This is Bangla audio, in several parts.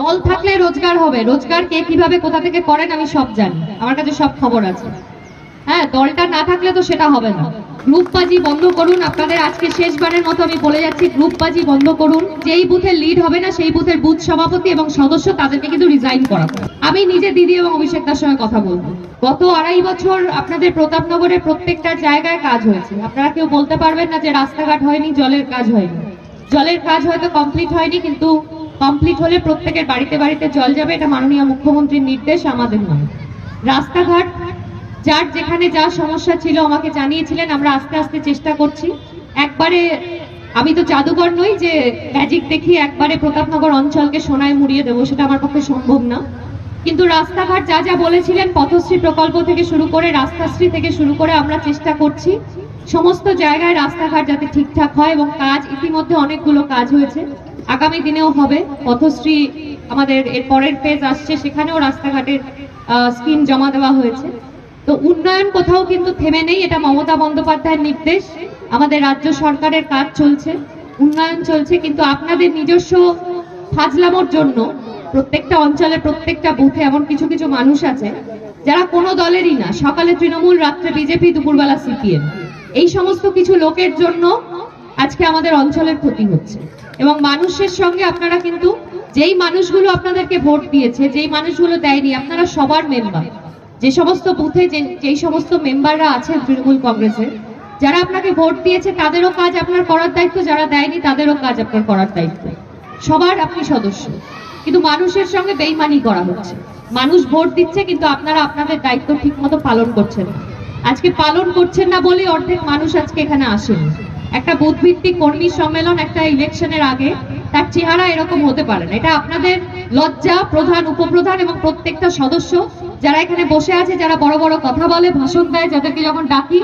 দল থাকলে রোজগার হবে। রোজগার কে কীভাবে কোথা থেকে করেন আমি সব জানি। আমার কাছে সব খবর আছে। হ্যাঁ দলটা না থাকলে তো সেটা হবে না। গ্রুপবাজি বন্ধ করুন। আপনাদের আজকে শেষবারের মতো আমি বলে যাচ্ছি, গ্রুপবাজি বন্ধ করুন। যেই বুথের লিড হবে না, সেই বুথের বুথ সভাপতি এবং সদস্য তাদেরকে কিন্তু রিজাইন করা আমি নিজে দিদি এবং অভিষেক দার সঙ্গে কথা বলব। গত আড়াই বছর আপনাদের প্রতাপনগরের প্রত্যেকটা জায়গায় কাজ হয়েছে। আপনারা কেউ বলতে পারবেন না যে রাস্তাঘাট হয়নি, জলের কাজ হয়নি। জলের কাজ হয়তো কমপ্লিট হয়নি, কিন্তু কমপ্লিট হলে প্রত্যেকের বাড়িতে বাড়িতে জল যাবে, এটা মাননীয় মুখ্যমন্ত্রীর নির্দেশ, আমাদের নয়। রাস্তাঘাট, যার যেখানে যা সমস্যা ছিল আমাকে জানিয়েছিলেন, আমরা আস্তে আস্তে চেষ্টা করছি। একবারে, আমি তো জাদুকর নই যে ম্যাজিক দেখি, একবারে প্রতাপনগর অঞ্চলকে সোনায় মুড়িয়ে দেবো, সেটা আমার পক্ষে সম্ভব না। কিন্তু রাস্তাঘাট যা যা বলেছিলেন, পথশ্রী প্রকল্প থেকে শুরু করে, রাস্তাশ্রী থেকে শুরু করে আমরা চেষ্টা করছি। সমস্ত জায়গায় রাস্তাঘাট যাতে ঠিকঠাক হয় এবং কাজ, ইতিমধ্যে অনেকগুলো কাজ হয়েছে। আগামী দিনেও হবে। পথশ্রী আমাদের এর পরের ফেজ আসছে, সেখানেও রাস্তাঘাটের স্কিম জমা দেওয়া হয়েছে। তো উন্নয়ন কোথাও কিন্তু থেমে নেই, এটা মমতা বন্দ্যোপাধ্যায়ের নির্দেশ। আমাদের রাজ্য সরকারের কাজ চলছে, উন্নয়ন চলছে, কিন্তু আপনাদের নিজস্ব ফাজলামোর জন্য প্রত্যেকটা অঞ্চলে, প্রত্যেকটা বুথে এমন কিছু কিছু মানুষ আছে, যারা কোনো দলেরই না। সকালে তৃণমূল, রাত্রে বিজেপি, দুপুরবেলা সিপিএম। এই সমস্ত কিছু লোকের জন্য আজকে আমাদের অঞ্চলের ক্ষতি হচ্ছে। এবং মানুষের সঙ্গে আপনারা কিন্তু যেই মানুষগুলো আপনাদেরকে ভোট দিয়েছে, যেই মানুষগুলো দেয়নি, আপনারা সবার মেম্বার যে সমস্ত বুথে যে, যেই সমস্ত মেম্বাররা আছেন তৃণমূল কংগ্রেসের যারা আপনাকে ভোট দিয়েছে, তাদেরও কাজ আপনার করার দায়িত্ব, যারা দেয়নি, তাদেরও কাজ আপনার করার দায়িত্ব। সবার আপনি সদস্য। কিন্তু মানুষের সঙ্গে বেইমানি করা হচ্ছে। মানুষ ভোট দিচ্ছে, কিন্তু আপনারা আপনাদের দায়িত্ব ঠিকমতো পালন করছেন আজকে পালন করছেন না বলে অর্ধেক মানুষ আজকে এখানে আসেনি। একটা বুথ ভিত্তিক কর্মী সম্মেলন একটা ইলেকশনের আগে, তার চেহারা এরকম হতে পারে না। এটা আপনাদের লজ্জা, প্রধান, উপপ্রধান এবং প্রত্যেকটা সদস্য যারা এখানে বসে আছে, যারা বড় বড় কথা বলে, ভাষণ দেয়, যাদেরকে যখন ডাকি,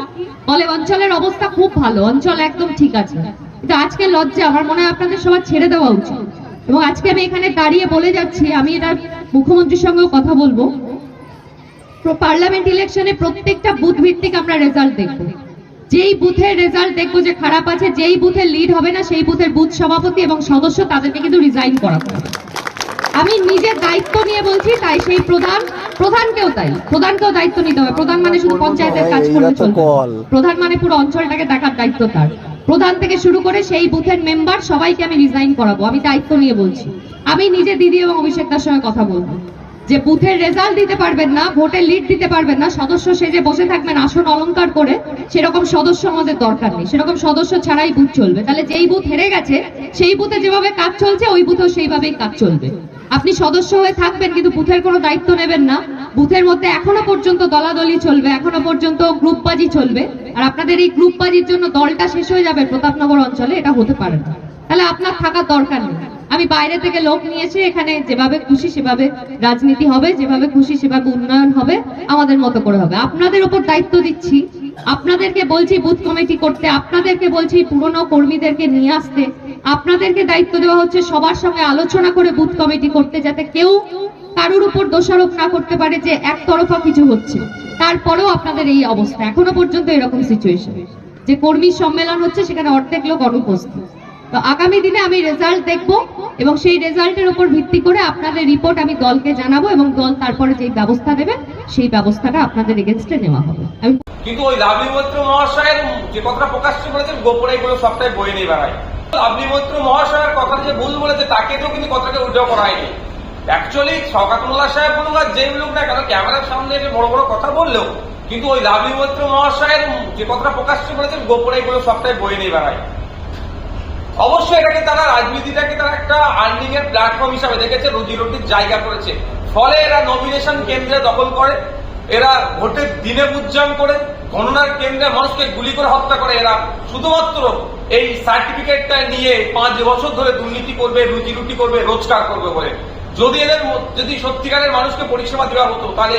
বলে, অঞ্চলের অবস্থা খুব ভালো, অঞ্চল একদম ঠিক আছে। কিন্তু আজকে লজ্জা, আমার মনে হয় আপনাদের সবার ছেড়ে দেওয়া উচিত। এবং আজকে আমি এখানে দাঁড়িয়ে বলে যাচ্ছি, আমি এটা মুখ্যমন্ত্রীর সঙ্গেও কথা বলব। পার্লামেন্ট ইলেকশনে প্রত্যেকটা বুথ ভিত্তিক আমরা রেজাল্ট দেখব। যেই বুথের রেজাল্ট দেখব যে খারাপ আছে যেই বুথের লিড হবে না সেই বুথের বুথ সভাপতি এবং সদস্য তাদেরকে কিন্তু রিজাইন করাবো আমি নিজের দায়িত্ব নিয়ে বলছি তাই সেই প্রধান প্রধানকেও তাই প্রধানকেও দায়িত্ব নিতে হবে। প্রধান মানে শুধু পঞ্চায়েতের কাজ করলে চলবে প্রধান মানে পুরো অঞ্চলটাকে দেখার দায়িত্ব তার। প্রধান থেকে শুরু করে সেই বুথের মেম্বার সবাইকে আমি রিজাইন করাবো। আমি দায়িত্ব নিয়ে বলছি। আমি নিজে দিদি এবং অভিষেক দার সঙ্গে কথা বলব। যে বুথের রেজাল্ট দিতে পারবেন না, ভোটের লিড দিতে পারবেন না, সদস্য সেজে বসে থাকবেন আসন অলংকার করে, সেরকম সদস্য আমাদের দরকার নেই। সেরকম সদস্য ছাড়াই বুথ চলবে। তাহলে যেই বুথ হেরে গেছে, সেই বুথে যেভাবে কাজ চলছে, ওই বুথেও সেইভাবেই কাজ চলবে। আপনি সদস্য হয়ে থাকবেন, কিন্তু বুথের কোনো দায়িত্ব নেবেন না। বুথের মধ্যে এখনও পর্যন্ত দলাদলি চলবে, এখনও পর্যন্ত গ্রুপবাজি চলবে। আর আপনাদের এই গ্রুপবাজির জন্য দলটা শেষ হয়ে যাবে প্রতাপনগর অঞ্চলে, এটা হতে পারে না। তাহলে আপনার থাকার দরকার নেই। আমি বাইরে থেকে লোক নিয়ে এসে এখানে যেভাবে খুশি সেভাবে রাজনীতি হবে, যেভাবে খুশি সেভাবে উন্নয়ন হবে, আমাদের মতো করে হবে। আপনাদের উপর দায়িত্ব দিচ্ছি। আপনাদেরকে বলছি, বুথ কমিটি করতে, আপনাদেরকে বলছি, পুরনো কর্মীদেরকে নিয়ে আসতে। আপনাদেরকে দায়িত্ব দেওয়া হচ্ছে সবার সঙ্গে আলোচনা করে বুথ কমিটি করতে যাতে কেউ কারোর উপর দোষারোপ না করতে পারে যে একতরফা কিছু হচ্ছে। তারপরেও আপনাদের এই অবস্থা। এখনও পর্যন্ত এরকম সিচুয়েশন যে কর্মী সম্মেলন হচ্ছে, সেখানে অর্ধেক লোক অনুপস্থিত। তো আগামী দিনে আমি রেজাল্ট দেখব এবং সেই রেজাল্টের উপর ভিত্তি করে আপনাদের রিপোর্ট আমি দলকে জানাব এবং দল তারপরে যেই ব্যবস্থা দেবে সেই ব্যবস্থাটা আপনাদের এগেনস্টে নেওয়া হবে। কিন্তু ওই লাভলি মৈত্র মহাশয়ের যে কথাটা প্রকাশ্যে বলেছেন, গোপনে এগুলো সবটাই বয়ে নিয়ে বেড়ায়। লাভলি মৈত্র মহাশয়ের কথা যে ভুল বলেছে, তাকে তো কিন্তু কথাকে উল্টো করা হয়নি। অ্যাকচুয়ালি মোল্লা সাহেব বলুক আর যে লোক না কেন, ক্যামেরার সামনে এসে বড় বড় কথা বললেও, কিন্তু ওই লাভলি মৈত্র মহাশয়ের যে কথাটা প্রকাশ্যে বলেছেন, গোপনে এগুলো সবটাই বয়ে নিয়ে বেড়ায়। অবশ্যই এটাকে তারা, রাজনীতিটাকে তারা একটা আর্নিং এর প্ল্যাটফর্ম হিসাবে দেখেছে, রুজি রুটির জায়গা করেছে। ফলে এরা নমিনেশন কেন্দ্রে দখল করে, এরা ভোটের দিনে উজ্জাম করে, গণনার কেন্দ্রে মানুষকে গুলি করে হত্যা করে। এরা শুধুমাত্র এই সার্টিফিকেটটা নিয়ে পাঁচ বছর ধরে দুর্নীতি করবে, রুজি রুটি করবে, রোজগার করবে বলে। যদি এদের যদি সত্যিকারের মানুষকে পরিষেবা দেওয়া হতো, তাহলে